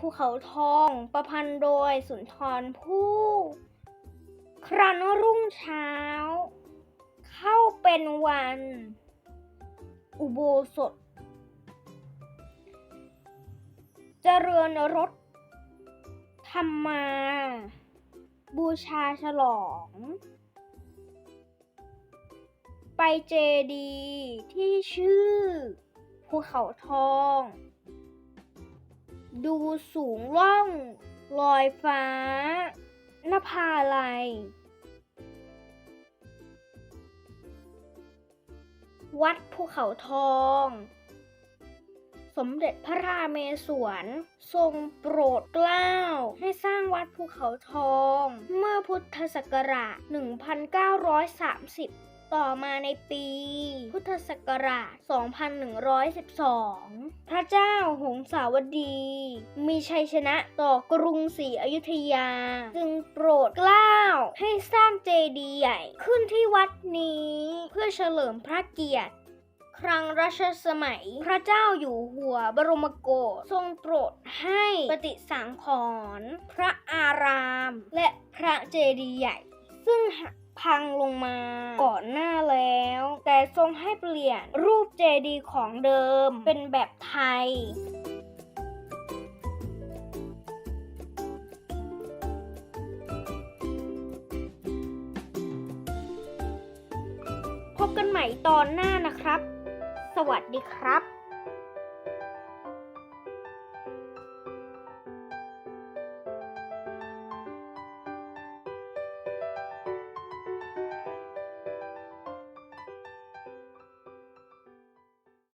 ภูเขาทอง ประพันธ์โดยสุนทรภู่ครั้นรุ่งเช้า เข้าเป็นวัน อุโบสถ เจริญรถธรรมา บูชาฉลอง ไปเจดีที่ชื่อภูเขาทอง ดูสูงล่อง ลอยฟ้า นภาลัย วัดภูเขาทอง สมเด็จพระราเมศวร ทรงโปรดเกล้า ให้สร้างวัดภูเขาทอง เมื่อพุทธศักราช 1930 ต่อมาในปี พุทธศักราช 2112 พระเจ้าหงสาวดี มีชัยชนะต่อกรุงศรีอยุธยา จึงโปรดเกล้าให้สร้างเจดีย์ใหญ่ขึ้นที่วัดนี้ เพื่อเฉลิมพระเกียรติครั้งรัชสมัยพระเจ้าอยู่หัวบรมโกศทรงโปรดให้ปฏิสังขรณ์พระอาราม และพระเจดีย์ใหญ่ ซึ่ง พังลงมาก่อนหน้าแล้ว แต่ทรงให้เปลี่ยนรูปเจดีย์ของเดิมเป็นแบบไทยพบกันใหม่ตอนหน้านะครับ สวัสดีครับ